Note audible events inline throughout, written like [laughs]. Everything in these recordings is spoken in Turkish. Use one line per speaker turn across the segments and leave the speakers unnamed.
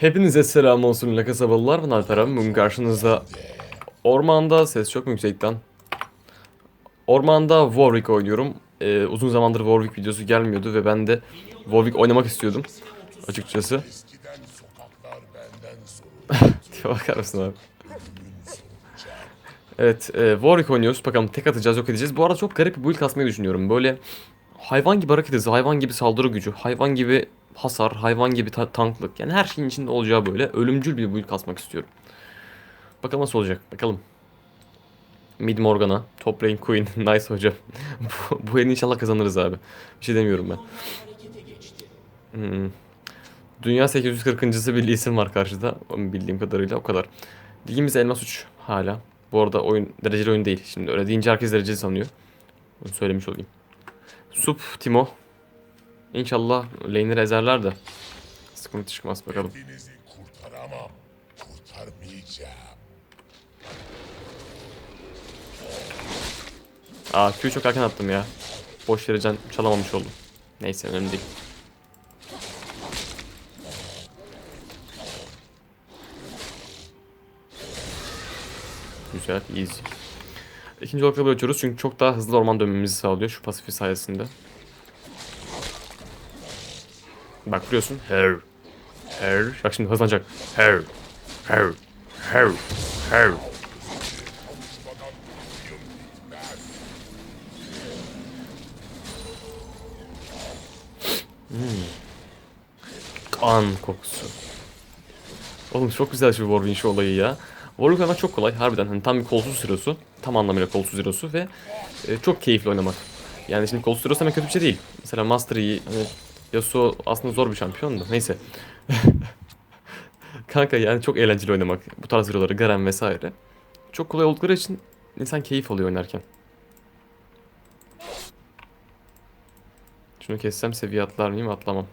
Hepinize selam olsun La Kasabalılar. Ben Alperen. Bugün karşınızda ormanda ses çok yüksekten? Ormanda Warwick oynuyorum. Ee, uzun zamandır Warwick videosu gelmiyordu ve ben de Warwick oynamak istiyordum. Açıkçası. [laughs] Diye bakar mısın abi? Evet, e, Warwick oynuyoruz. Bakalım tek atacağız, yok edeceğiz. Bu arada çok garip bir build kasmayı düşünüyorum. Böyle hayvan gibi hareket hızı, hayvan gibi saldırı gücü, hayvan gibi hasar, hayvan gibi ta- tanklık. Yani her şeyin içinde olacağı böyle ölümcül bir build kasmak istiyorum. Bakalım nasıl olacak. Bakalım. Mid Morgana, top lane Queen. [laughs] nice hocam. [laughs] bu, bu el inşallah kazanırız abi. Bir şey demiyorum ben. Hmm. Dünya 840.sı bir isim var karşıda. Bildiğim kadarıyla o kadar. Ligimiz Elmas 3 hala. Bu arada oyun dereceli oyun değil. Şimdi öyle deyince herkes dereceli sanıyor. Bunu söylemiş olayım. Sup Timo. İnşallah lane'leri ezerler de. Sıkıntı çıkmaz bakalım.
Hepinizi kurtaramam. Kurtarmayacağım.
Aa Q'yu çok erken attım ya. Boş yere can çalamamış oldum. Neyse önemli değil. Güzel, easy. İkinci olarak da böyle açıyoruz çünkü çok daha hızlı orman dönmemizi sağlıyor şu pasifi sayesinde. Bak biliyorsun. Her. Her. Bak şimdi hızlanacak. Her. Her. Her. Her. Kan kokusu. Oğlum çok güzel şu Warwinch olayı ya. Warwick çok kolay harbiden. Hani tam bir kolsuz hero'su. Tam anlamıyla kolsuz hero'su ve e, çok keyifli oynamak. Yani şimdi kolsuz hero'su demek kötü bir şey değil. Mesela Master Yi, hani Yasuo aslında zor bir şampiyon da neyse. [laughs] Kanka yani çok eğlenceli oynamak. Bu tarz hero'ları Garen vesaire. Çok kolay oldukları için insan keyif alıyor oynarken. Şunu kessem seviye atlar mıyım? Atlamam.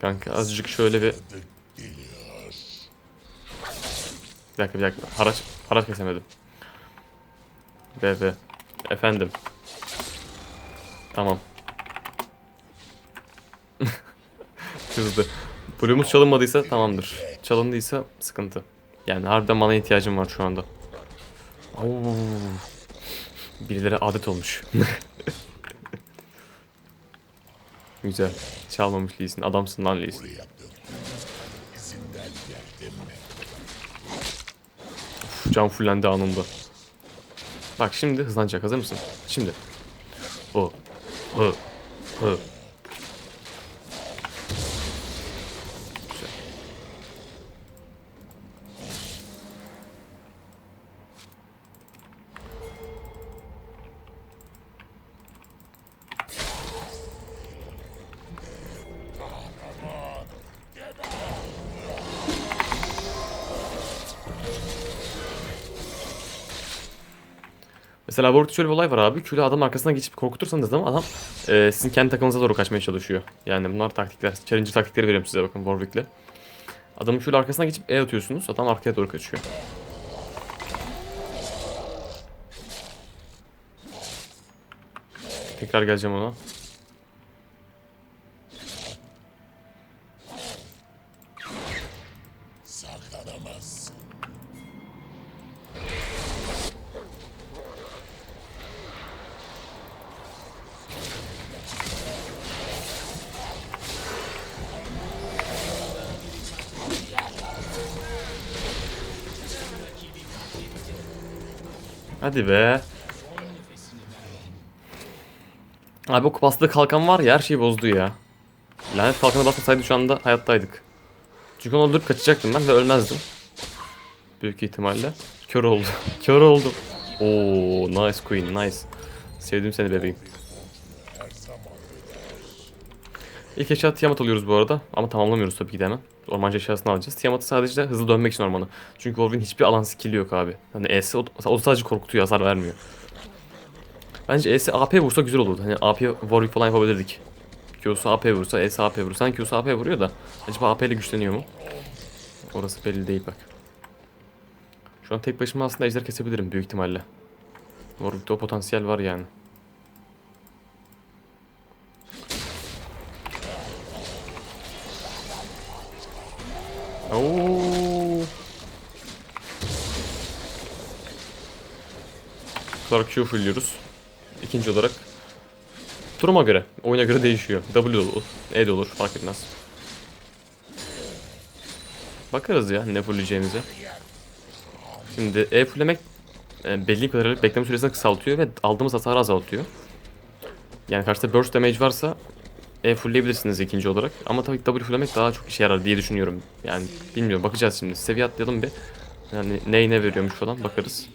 Kanka azıcık şöyle bir... Bir dakika bir dakika. Haraç, haraç kesemedim. BB. Efendim. Tamam. [laughs] Kızdı. Blue'umuz çalınmadıysa tamamdır. Çalındıysa sıkıntı. Yani harbiden bana ihtiyacım var şu anda. Oo. Birileri adet olmuş. [laughs] Güzel. Çalmamış Lee Sin. Adamsın lan Lee Sin.
Buraya döktüm. İzinden geldim mi?
Can fullendi anında. Bak şimdi hızlanacak. Hazır mısın? Şimdi. O. Hı. Hı. Mesela Warwick'te şöyle bir olay var abi. Q'da adam arkasına geçip korkutursanız adam, adam e, sizin kendi takımınıza doğru kaçmaya çalışıyor. Yani bunlar taktikler. Challenger taktikleri veriyorum size bakın Warwick'le. Adamın şöyle arkasına geçip E atıyorsunuz. Adam arkaya doğru kaçıyor. Tekrar geleceğim ona. Hadi be. Abi o kupaslı kalkan var ya her şeyi bozdu ya. Lanet kalkanı basmasaydı şu anda hayattaydık. Çünkü onu öldürüp kaçacaktım ben ve ölmezdim. Büyük ihtimalle. Kör oldu. [laughs] Kör oldum. Oo nice queen nice. Sevdim seni bebeğim. İlk eşya Tiamat alıyoruz bu arada. Ama tamamlamıyoruz tabii ki de hemen. Ormancı eşyasını alacağız. Tiamat'ı sadece hızlı dönmek için ormanı. Çünkü Wolverine hiçbir alan skill'i yok abi. Hani E'si o, o sadece korkutuyor hasar vermiyor. Bence ES AP vursa güzel olurdu. Hani AP Warwick falan yapabilirdik. Q'su AP vursa, ES AP vursa. Sanki Q'su AP vuruyor da. Acaba AP ile güçleniyor mu? Orası belli değil bak. Şu an tek başıma aslında ejder kesebilirim büyük ihtimalle. Warwick'te o potansiyel var yani. Oo. Sonra Q fullliyoruz. İkinci olarak duruma göre, oyuna göre değişiyor. W olur, E de olur fark etmez. Bakarız ya ne fullleyeceğimize. Şimdi E fulllemek e, belli kadarıyla bekleme süresini kısaltıyor ve aldığımız hasarı azaltıyor. Yani karşıda burst damage varsa E fullleyebilirsiniz ikinci olarak. Ama tabii ki W fulllemek daha çok işe yarar diye düşünüyorum. Yani bilmiyorum bakacağız şimdi. Seviye atlayalım bir. Yani ney ne veriyormuş falan bakarız.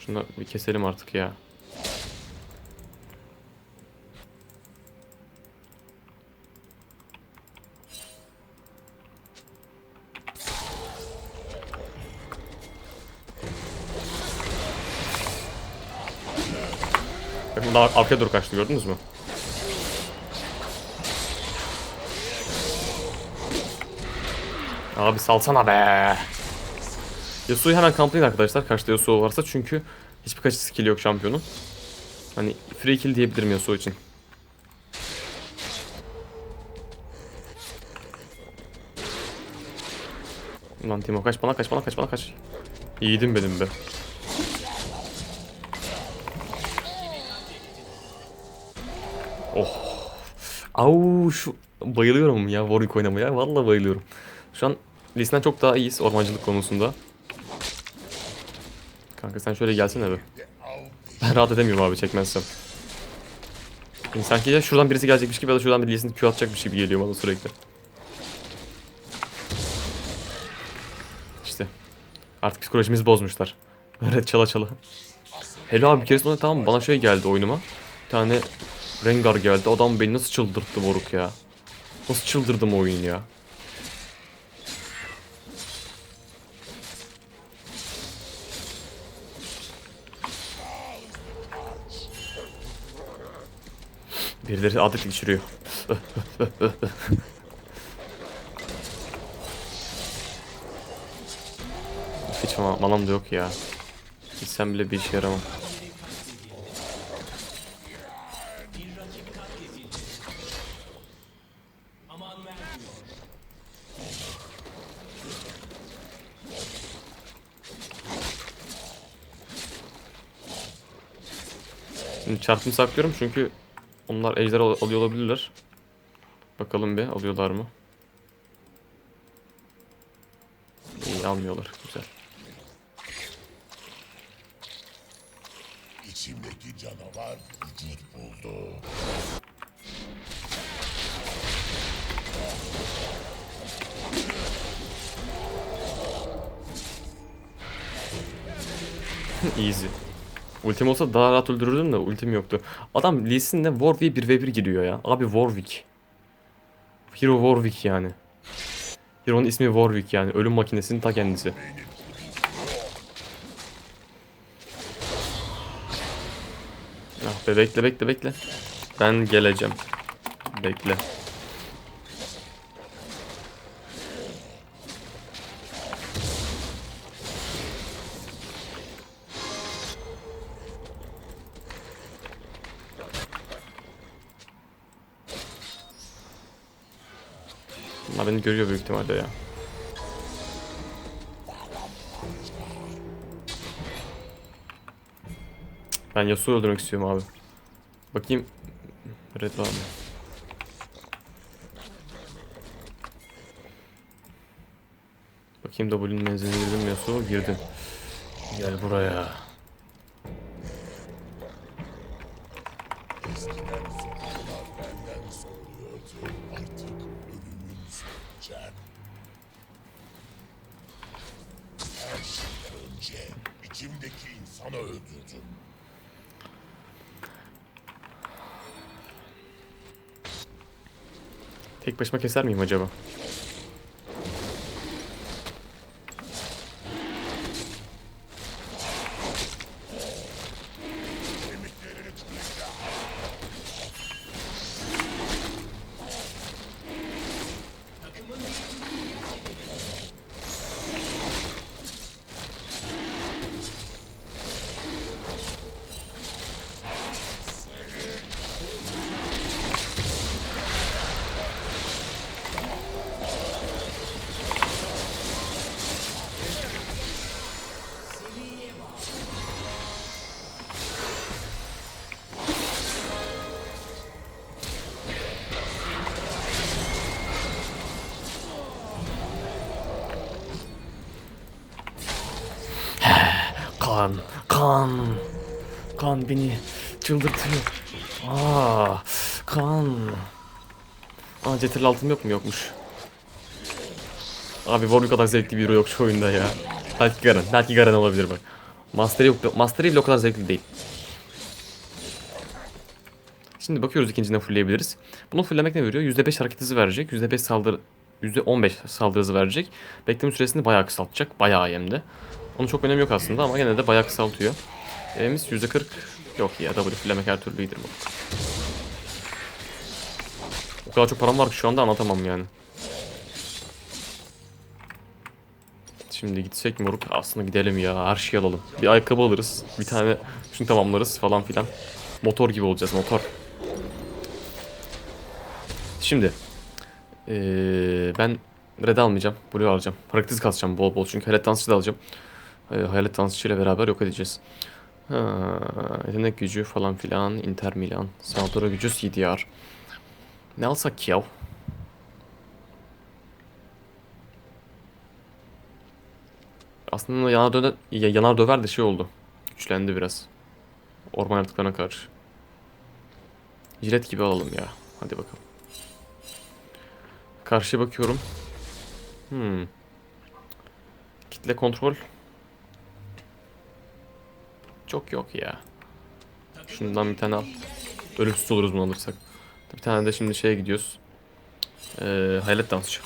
Şunu bir keselim artık ya. Bakın daha arkaya doğru kaçtı gördünüz mü? Abi salsana be. Yasuo'yu hemen kamplayın arkadaşlar karşıda Yasuo varsa çünkü hiçbir kaçı skill yok şampiyonun. Hani free kill diyebilirim Yasuo için. Lan Timo kaç bana kaç bana kaç bana kaç. Yiğidim benim be. Oh. Au şu bayılıyorum ya Warwick oynamaya. Vallahi bayılıyorum. Şu an Lee'sinden çok daha iyiyiz ormancılık konusunda. Kanka sen şöyle gelsene be. Ben rahat edemiyorum abi çekmezsem. Yani sanki ya şuradan birisi gelecekmiş gibi ya da şuradan bir Lee'sini Q atacakmış gibi geliyor bana sürekli. İşte. Artık psikolojimizi bozmuşlar. Öyle çala çala. Hello abi bir keresinde tamam bana şey geldi oyunuma. Bir tane Rengar geldi. Adam beni nasıl çıldırttı moruk ya. Nasıl çıldırdım oyun ya. Birileri adet geçiriyor. [laughs] Hiç ma- manam da yok ya. Gitsem bile bir işe yaramam. Şimdi çarpımı saklıyorum çünkü onlar ejder al- alıyor olabilirler. Bakalım bir alıyorlar mı? İyi almıyorlar. Güzel.
İçimdeki canavar vücut buldu. [laughs]
Easy. Ultim olsa daha rahat öldürürdüm de ultim yoktu. Adam Lee Sin'le Warwick'e 1v1 giriyor ya. Abi Warwick. Hero Warwick yani. Hero'nun ismi Warwick yani. Ölüm makinesinin ta kendisi. Ah be bekle bekle bekle. Ben geleceğim. Bekle. Bunlar beni görüyor büyük ihtimalle ya. Ben Yasuo'yu öldürmek istiyorum abi. Bakayım. Red var mı? Bakayım W'nin menziline girdim Yasuo? Girdim. Gel buraya. Tek başıma keser miyim acaba? Kan. Kan. Kan beni çıldırtıyor. Aa, kan. Aa cetirli altın yok mu? Yokmuş. Abi Warwick kadar zevkli bir hero yok şu oyunda ya. Belki Garen. Belki Garen olabilir bak. Mastery yok. Mastery bile o kadar zevkli değil. Şimdi bakıyoruz ikincine fullleyebiliriz. Bunu fulllemek ne veriyor? %5 hareket hızı verecek. %5 saldırı %15 saldırı hızı verecek. Bekleme süresini bayağı kısaltacak. Bayağı hem de. Onun çok önemi yok aslında ama gene de bayağı kısaltıyor. Evimiz %40 yok ya. W fulllemek her türlü iyidir bu. O kadar çok param var ki şu anda anlatamam yani. Şimdi gitsek moruk aslında gidelim ya her şeyi alalım. Bir ayakkabı alırız. Bir tane şunu tamamlarız falan filan. Motor gibi olacağız motor. Şimdi eee, ben red almayacağım. Blue alacağım. Praktiz kasacağım bol bol çünkü hayalet dansçı da alacağım. Eee, hayalet dansçı ile beraber yok edeceğiz. Ha, yetenek gücü falan filan. Inter Milan. Saldırı gücü CDR. Ne alsak ki yav? Aslında yanar, döner, ya- yanar döver de şey oldu. Güçlendi biraz. Orman yaratıklarına karşı. Jilet gibi alalım ya. Hadi bakalım. Karşıya bakıyorum. Hmm. Kitle kontrol. Çok yok ya. Şundan bir tane al. Ölümsüz oluruz bunu alırsak. Bir tane de şimdi şeye gidiyoruz. Ee, hayalet dansçı.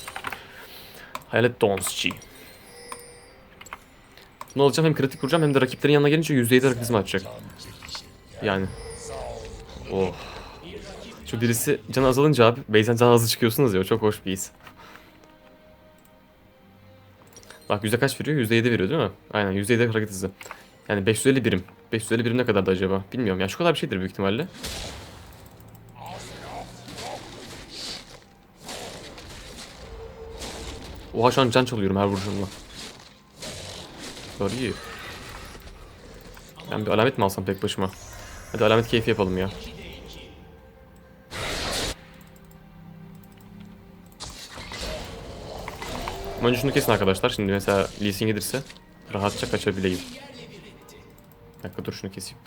Hayalet dansçı. Bunu alacağım hem kritik vuracağım hem de rakiplerin yanına gelince %7 rakizma atacak. Yani. Oh. Şu birisi can azalınca abi base'den can hızlı çıkıyorsunuz ya çok hoş bir his. Bak yüzde kaç veriyor? Yüzde yedi veriyor değil mi? Aynen yüzde yedi hareket hızı. Yani 550 birim. 550 birim ne kadardı acaba? Bilmiyorum. Yani şu kadar bir şeydir büyük ihtimalle. Oha şu an can çalıyorum her vuruşumla. Doğru iyi. Ben bir alamet mi alsam tek başıma? Hadi alamet keyfi yapalım ya. Ama şunu kesin arkadaşlar. Şimdi mesela Lee Sin gelirse rahatça kaçabileyim. Dakika dur şunu keseyim.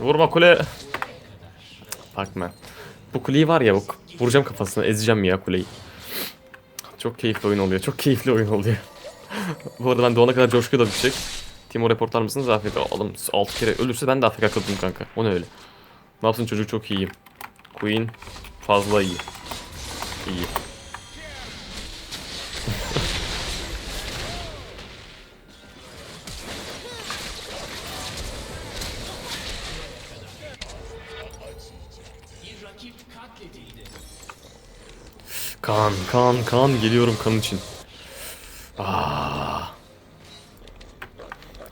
Vurma kule. Bakma. Bu kuleyi var ya bu vuracağım kafasına ezeceğim ya kuleyi. Çok keyifli oyun oluyor. Çok keyifli oyun oluyor. bu arada ben doğana kadar coşku da bitecek. Timo reportlar mısınız? AFK oğlum 6 kere ölürse ben de AFK kaldım kanka. O ne öyle? Ne yapsın çocuk çok iyiyim. Queen fazla iyi. İyi. Kan, kan, kan geliyorum kan için. Aa.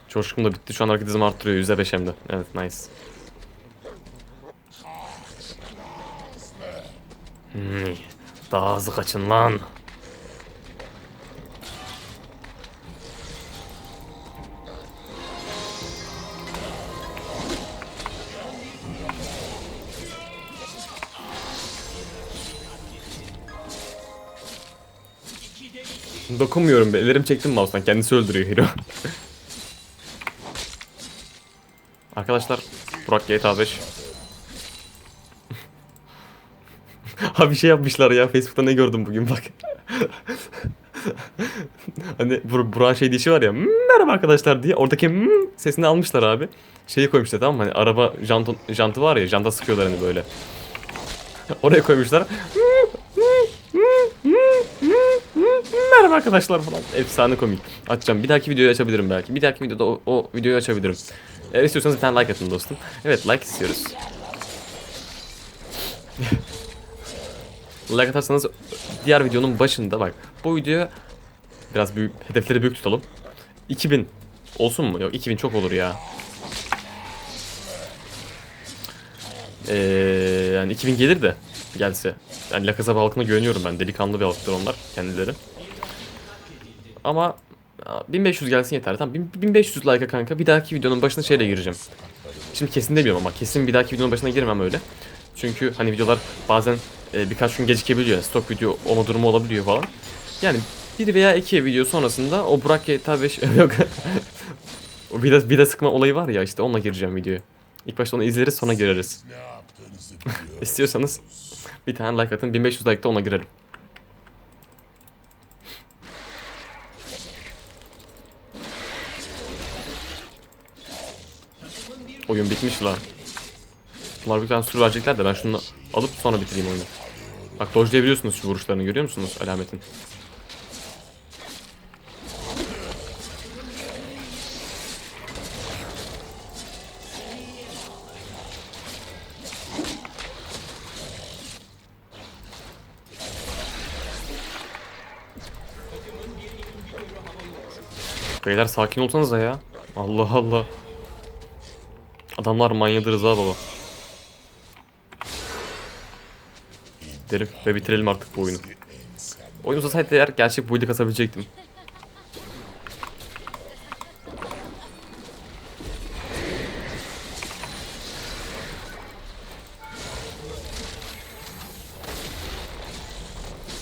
Coşkum da bitti. Şu an hareket hızımı arttırıyor. %5 hem. Evet, nice. Hmm, daha hızlı kaçın lan. Dokunmuyorum be. Ellerim çektim mouse'dan. Kendisi öldürüyor hero. Arkadaşlar Burak GTA 5. [laughs] Abi bir şey yapmışlar ya Facebook'ta ne gördüm bugün bak. [laughs] hani Bur Burak'ın şey dişi var ya merhaba arkadaşlar diye oradaki "Hmm" sesini almışlar abi. Şeyi koymuşlar tamam mı? Hani araba jantı, jantı var ya janta sıkıyorlar hani böyle. [laughs] Oraya koymuşlar. Merhaba arkadaşlar falan. Efsane komik. Açacağım. Bir dahaki videoyu açabilirim belki. Bir dahaki videoda o, o videoyu açabilirim. Eğer istiyorsanız bir tane like atın dostum. Evet like istiyoruz. [laughs] like atarsanız diğer videonun başında bak. Bu videoya biraz büyük, hedefleri büyük tutalım. 2000 olsun mu? Yok 2000 çok olur ya. Ee, yani 2000 gelir de gelse. Yani La Casa halkına güveniyorum ben. Delikanlı bir halktır onlar kendileri. Ama aa, 1500 gelsin yeter. Tamam 1000 1500 like'a kanka bir dahaki videonun başına şeyle gireceğim. Şimdi kesin demiyorum ama kesin bir dahaki videonun başına girmem öyle. Çünkü hani videolar bazen e, birkaç gün gecikebiliyor. Stok video olma durumu olabiliyor falan. Yani bir veya iki video sonrasında o Burak GTA 5 [laughs] yok. o vida, vida sıkma olayı var ya işte onunla gireceğim videoya. İlk başta onu izleriz sonra gireriz. İstiyorsanız bir tane like atın 1500 like'da ona girelim. Oyun bitmiş lan. Bunlar bir tane sürü verecekler de ben şunu alıp sonra bitireyim oyunu. Bak dodge'layabiliyorsunuz şu vuruşlarını görüyor musunuz alametin? Beyler sakin olsanız da ya. Allah Allah. Adamlar manyadır Rıza baba. Derim ve bitirelim artık bu oyunu. Oyun uzasaydı eğer gerçek build'i kasabilecektim.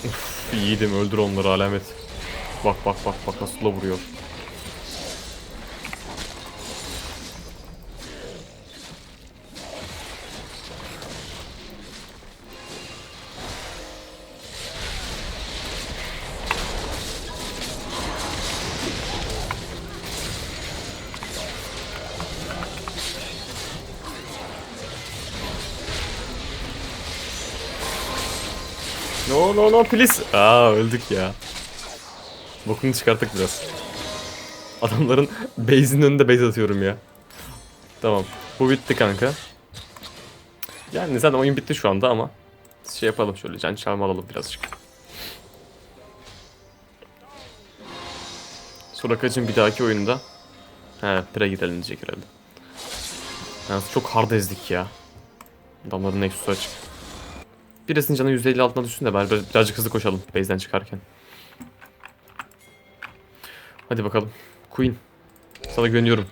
Uf, yiğidim öldür onları alamet. Bak bak bak bak nasıl vuruyor. No no no please. Aa öldük ya. Bokunu çıkarttık biraz. Adamların [laughs] base'in önünde base atıyorum ya. Tamam. Bu bitti kanka. Yani zaten oyun bitti şu anda ama şey yapalım şöyle can çalma alalım birazcık. Sorakacın bir dahaki oyunda He pire gidelim diyecek herhalde. Yalnız çok hard ezdik ya. Adamların Nexus'u açık. Birisinin canı %50 altına düşsün de bari biraz- birazcık hızlı koşalım base'den çıkarken. Hadi bakalım. Queen. Sana güveniyorum.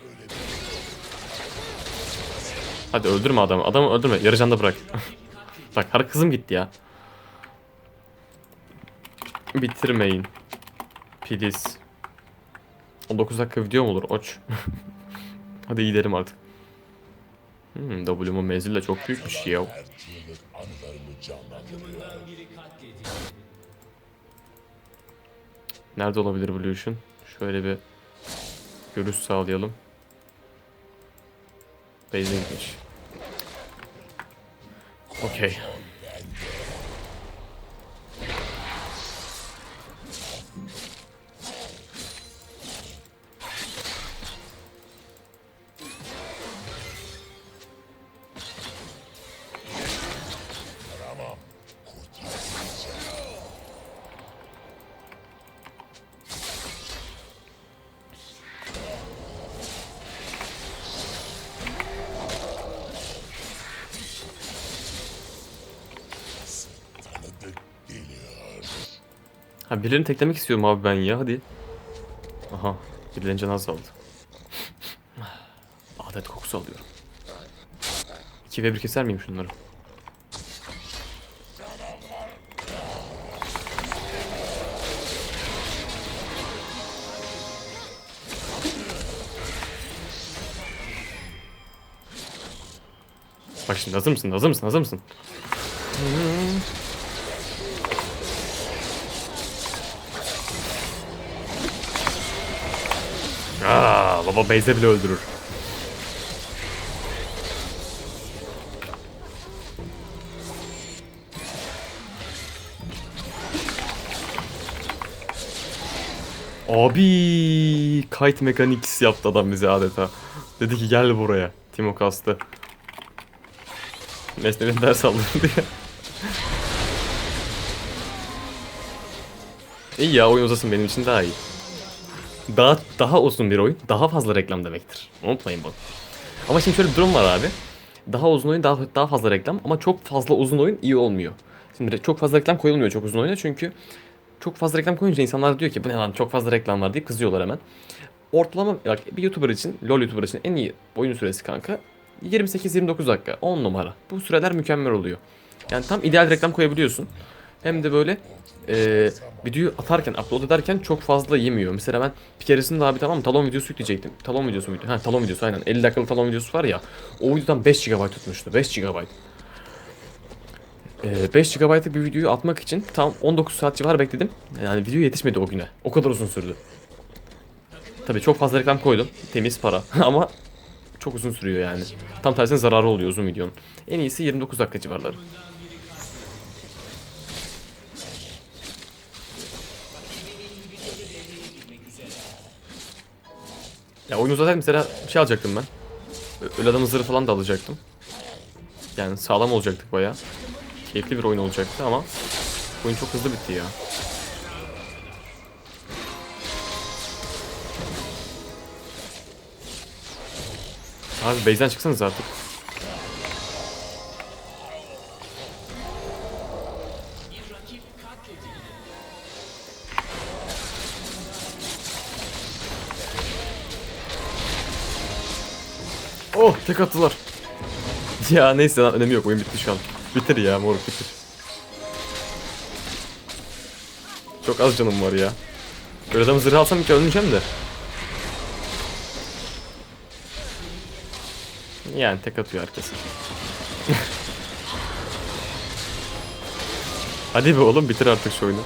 Hadi öldürme adamı. Adamı öldürme. Yarı canda bırak. [laughs] Bak har kızım gitti ya. Bitirmeyin. Please. 19 dakika video mu olur? Oç. [laughs] Hadi gidelim artık. Hmm, W'mun menzili de çok büyükmüş ya.
Çığlık anılarımı canlandırıyor.
Nerede olabilir Evolution? Şöyle bir görüş sağlayalım. Base'e gitmiş. Okey. Ha birilerini teklemek istiyorum abi ben ya hadi. Aha birilerinin canı azaldı. Adet kokusu alıyorum. 2 ve 1 keser miyim şunları? Bak şimdi hazır mısın? Hazır mısın? Hazır mısın? Baba Beyze bile öldürür. Abi Kite Mechanics yaptı adam bize adeta. Dedi ki gel buraya. Timo kastı. Nesne'nin ders aldı [laughs] diye. İyi ya oyun uzasın benim için daha iyi. Daha daha uzun bir oyun daha fazla reklam demektir. Unutmayın bunu. Ama şimdi şöyle bir durum var abi. Daha uzun oyun daha daha fazla reklam ama çok fazla uzun oyun iyi olmuyor. Şimdi çok fazla reklam koyulmuyor çok uzun oyuna çünkü çok fazla reklam koyunca insanlar diyor ki bu ne lan çok fazla reklam var deyip kızıyorlar hemen. Ortalama bak, bir YouTuber için, LoL YouTuber için en iyi oyun süresi kanka 28-29 dakika 10 numara. Bu süreler mükemmel oluyor. Yani tam ideal reklam koyabiliyorsun. Hem de böyle e, videoyu atarken, upload ederken çok fazla yemiyor. Mesela ben bir keresinde abi tamam talon videosu yükleyecektim. Talon videosu muydu? Ha talon videosu aynen. 50 dakikalık talon videosu var ya. O videodan 5 GB tutmuştu. 5 GB. Ee, 5 GB'lık bir videoyu atmak için tam 19 saat civarı bekledim. Yani video yetişmedi o güne. O kadar uzun sürdü. Tabii çok fazla reklam koydum. Temiz para. [laughs] Ama çok uzun sürüyor yani. Tam tersine zararı oluyor uzun videonun. En iyisi 29 dakika civarları. Ya oyunu zaten mesela şey alacaktım ben. Öl adamı zırhı falan da alacaktım. Yani sağlam olacaktık bayağı. Keyifli bir oyun olacaktı ama oyun çok hızlı bitti ya. Abi base'den çıksanız artık. Oh tek attılar. [laughs] Ya neyse lan önemi yok oyun bitti şu an. Bitir ya moruk bitir. Çok az canım var ya. Böyle adamı zırh alsam hiç ölmeyeceğim de. Yani tek atıyor herkes. [laughs] Hadi be oğlum bitir artık şu oyunu.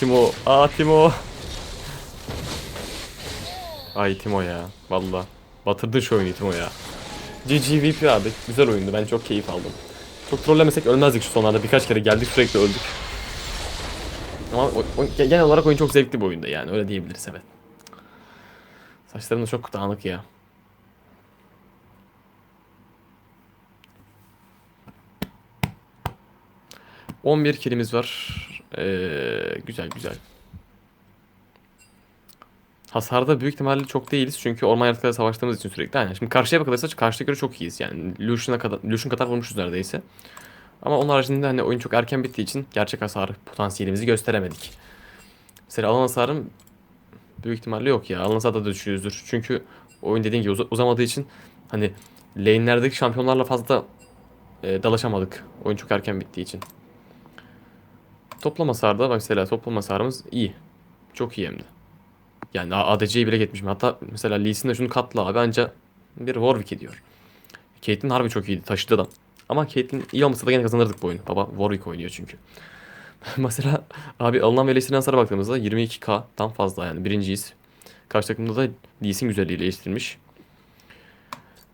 Timo. Aa Timo. Ay Timo ya. Valla. Batırdın şu oyunu Timo ya. GGVP abi. Güzel oyundu. Ben çok keyif aldım. Çok trollemesek ölmezdik şu sonlarda. Birkaç kere geldik sürekli öldük. Ama o- o- genel olarak oyun çok zevkli bir oyunda yani. Öyle diyebiliriz evet. Saçlarım da çok dağınık ya. ...11 kilimiz var. Ee, güzel güzel. Hasarda büyük ihtimalle çok değiliz çünkü orman yaratıklarıyla savaştığımız için sürekli. Aynen. Şimdi karşıya bakılırsa karşıya göre çok iyiyiz yani. Lucian'a kadar, Lucian kadar vurmuşuz neredeyse. Ama onun haricinde hani oyun çok erken bittiği için gerçek hasar potansiyelimizi gösteremedik. Mesela alan hasarım büyük ihtimalle yok ya. Alan hasarda da düşüyoruzdur. Çünkü oyun dediğim gibi uza- uzamadığı için hani lane'lerdeki şampiyonlarla fazla e, dalaşamadık. Oyun çok erken bittiği için. Toplam hasarda mesela toplam hasarımız iyi. Çok iyi hem de. Yani ADC'yi bile geçmişim. Hatta mesela Lee Sin de şunu katla abi anca bir Warwick ediyor. Caitlyn harbi çok iyiydi. Taşıdı adam. Ama Caitlyn iyi olmasa da gene kazanırdık bu oyunu. Baba Warwick oynuyor çünkü. [laughs] mesela abi alınan ve eleştirilen hasara baktığımızda 22k'dan fazla yani birinciyiz. Karşı takımda da Lee Sin güzelliğiyle eleştirilmiş.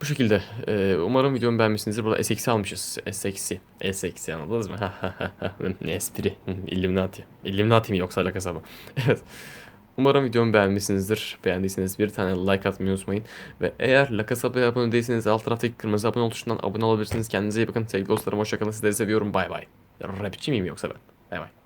Bu şekilde. Ee, umarım videomu beğenmişsinizdir. Burada S-Eksi almışız. S-Eksi. S-Eksi anladınız mı? [laughs] ne espri. Illuminati. Illuminati mi yoksa alakası mı? [laughs] evet. Umarım videomu beğenmişsinizdir. Beğendiyseniz bir tane like atmayı unutmayın. Ve eğer La Casaba'ya abone değilseniz alt taraftaki kırmızı abone ol tuşundan abone olabilirsiniz. Kendinize iyi bakın. Sevgili dostlarım hoşçakalın. Sizleri seviyorum. Bay bay. Rapçi miyim yoksa ben? Bay bay.